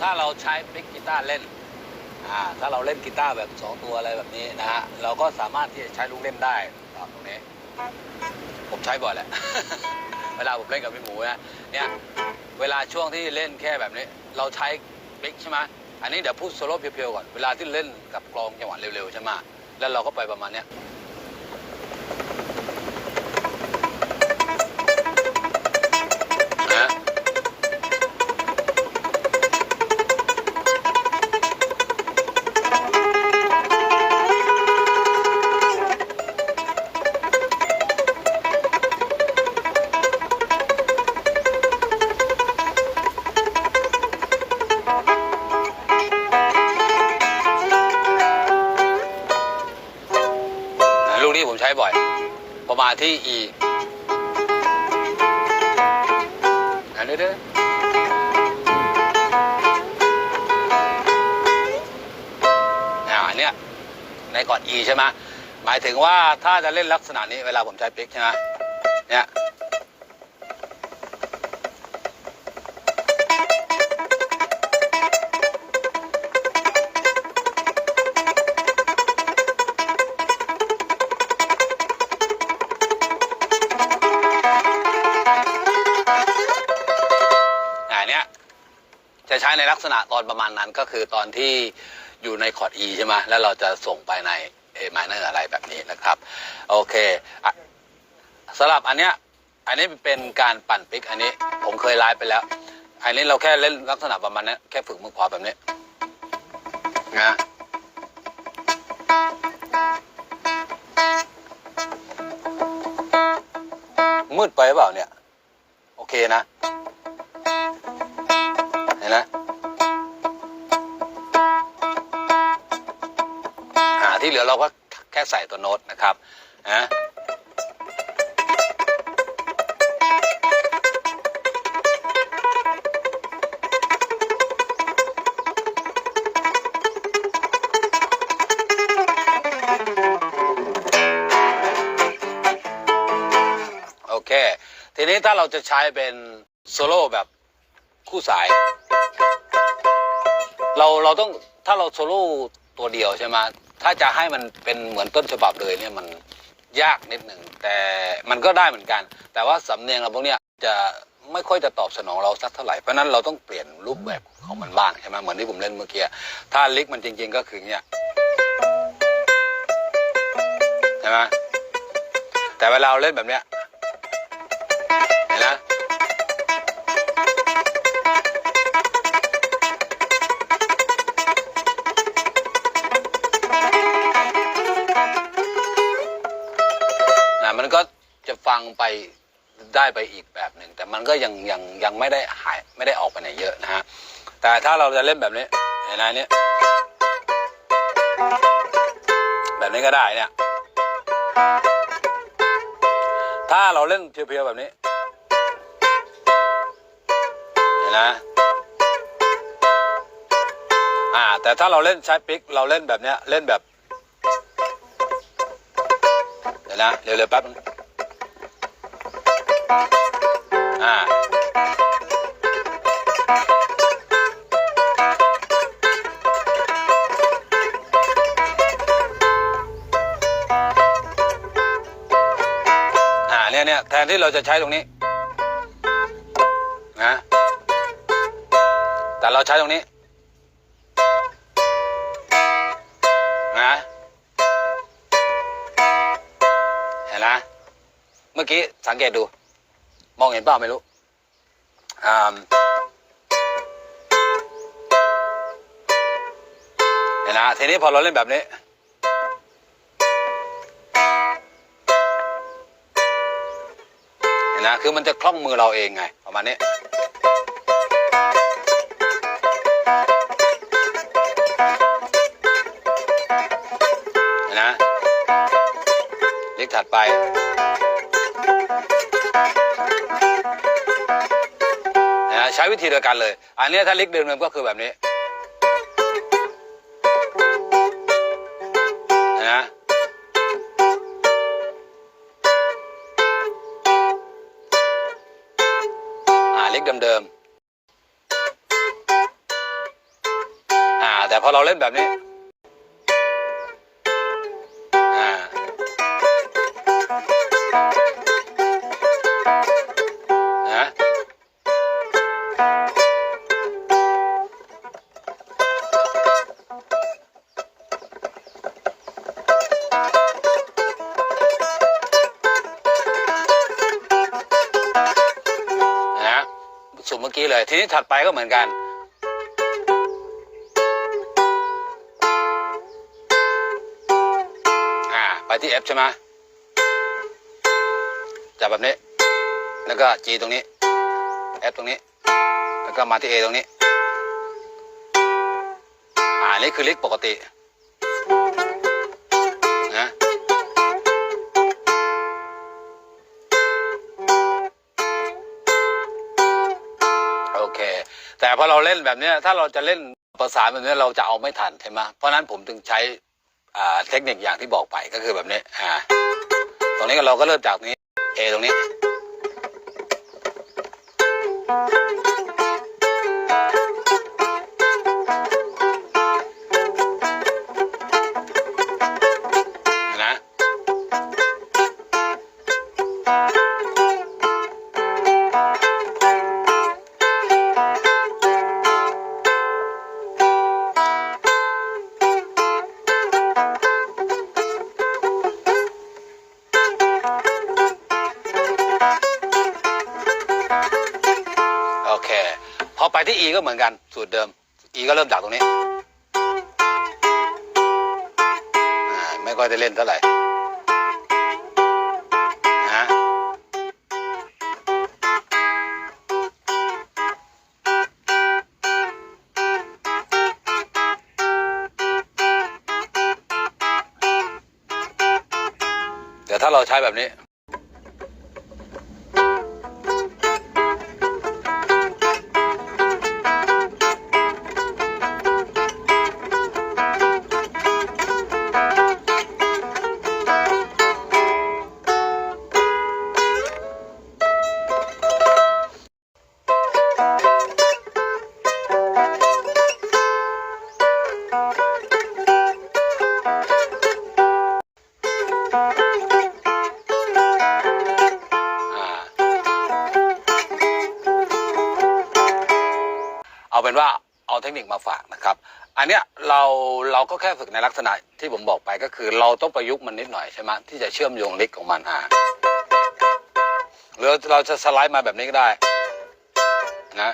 ถ้าเราใช้ปิกกีตาร์เล่นอ่าถ้าเราเล่นกีตาร์แบบสองตัวอะไรแบบนี้นะฮะเราก็สามารถที่จะใช้ลูกเล่นได้ตรงนี้ ผมใช้บ่อยแหละ เวลาผมเล่นกับพี่หมูนะเนี่ยเวลาช่วงที่เล่นแค่แบบนี้ เราใช้ปิกใช่ไหมอันนี้เดี๋ยวพูดโซโล่เพียวๆก่อนเวลาที่เล่นกับกลองจังหวะเร็วๆใช่ไหมแล้วเราก็ไปประมาณเนี้ย ช้บ่อย ประมาณที่ E อันนี้ด้วยอ่าอันเนี้ยในก่อน E ใช่ไหมหมายถึงว่าถ้าจะเล่นลักษณะนี้เวลาผมใช้ปิกใช่ไหมเนี่ย ช้ในลักษณะตอนประมาณนั้นก็คือตอนที่อยู่ในคอร์ด E ใช่ไหมแล้วเราจะส่งไปใน A minor อะไรแบบนี้นะครับ โอเคอสำหรับอันเนี้ยอันนี้เป็นการปั่นปิกอันนี้ผมเคยไลฟ์ไปแล้ว อันนี้เราแค่เล่นลักษณะประมาณนี้แค่ฝึกมือขวาแบบนี้นะมืดไปหรือเปล่าเนี่ย อ่าที่เหลือเราก็แค่ใส่ตัวโน้ตนะครับนะโอเค ทีนี้ถ้าเราจะใช้เป็นโซโล่แบบคู่สาย เราเราต้องถ้าเราโซโล่ตัวเดียวใช่ไหม ถ้าจะให้มันเป็นเหมือนต้นฉบับเลยเนี่ยมันยากนิดหนึ่งแต่มันก็ได้เหมือนกัน แต่ว่าสำเนียงเราพวกเนี้ยจะไม่ค่อยจะตอบสนองเราสักเท่าไหร่เพราะนั้นเราต้องเปลี่ยนรูปแบบของมันบ้างใช่ไหมเหมือนที่ผมเล่นเมื่อกี้ถ้าลิกมันจริง ๆ ก็คือเนี่ยใช่ไหมแต่เวลาเราเล่นแบบเนี้ยเห็นไหม ฟังไปได้ไปอีกแบบหนึ่งแต่มันก็ยังยังยังไม่ได้หายไม่ได้ออกไปไหนเยอะนะฮะแต่ถ้าเราจะเล่นแบบนี้เห็นไหมเนี่ยแบบนี้ก็ได้เนี่ยถ้าเราเล่นเพียวๆแบบนี้เห็นไหมอ่าแต่ถ้าเราเล่นใช้ปิกเราเล่นแบบเนี้ยเล่นแบบเดี๋ยวนะเร็วๆแป๊บนึง อ่าเนี่ยเนี่ยแทนที่เราจะใช้ตรงนี้นะแต่เราใช้ตรงนี้นะเห็นนะเมื่อกี้สังเกตดู มองเห็นเปล่าไม่รู้เห็นนะทีนี้พอเราเล่นแบบนี้ เห็นนะคือมันจะคล่องมือเราเองไงประมาณนี้เห็นนะเล็กถัดไป ใช้วิธีเดียวกันเลย อันนี้ถ้าเล็กเดิมๆก็คือแบบนี้นะอ่าเล็กเดิมแต่พอเราเล่นแบบนี้ เลย ทีนี้ถัดไปก็เหมือนกัน อ่า ไปที่ F ใช่ไหมจับแบบนี้ แล้วก็ G ตรงนี้ F ตรงนี้ แล้วก็มาที่ A ตรงนี้ อ่า นี่คือลิกปกติ แต่พอเราเล่นแบบเนี้ยถ้าเราจะเล่นประสานแบบเนี้ยเราจะเอาไม่ทันใช่ไหมเพราะนั้นผมถึงใช้เทคนิคอย่างที่บอกไปก็คือแบบนี้อ่าตรงนี้เราก็เริ่มจากนี้ A ตรงนี้ โอเค พอไปที่ E ก็เหมือนกัน สูตรเดิม E ก็เริ่มจากตรงนี้อ่าไม่ค่อยได้เล่นเท่าไหร่ แต่ถ้าเราใช้แบบนี้อ่า เป็นว่าเอาเทคนิคมาฝากนะครับ อันเนี้ยเราเราก็แค่ฝึกในลักษณะที่ผมบอกไปก็คือ เราต้องประยุกต์มันนิดหน่อยใช่ไหมที่จะเชื่อมโยงลิกของมันอ่าหรือเราจะสไลด์มาแบบนี้ก็ได้นะ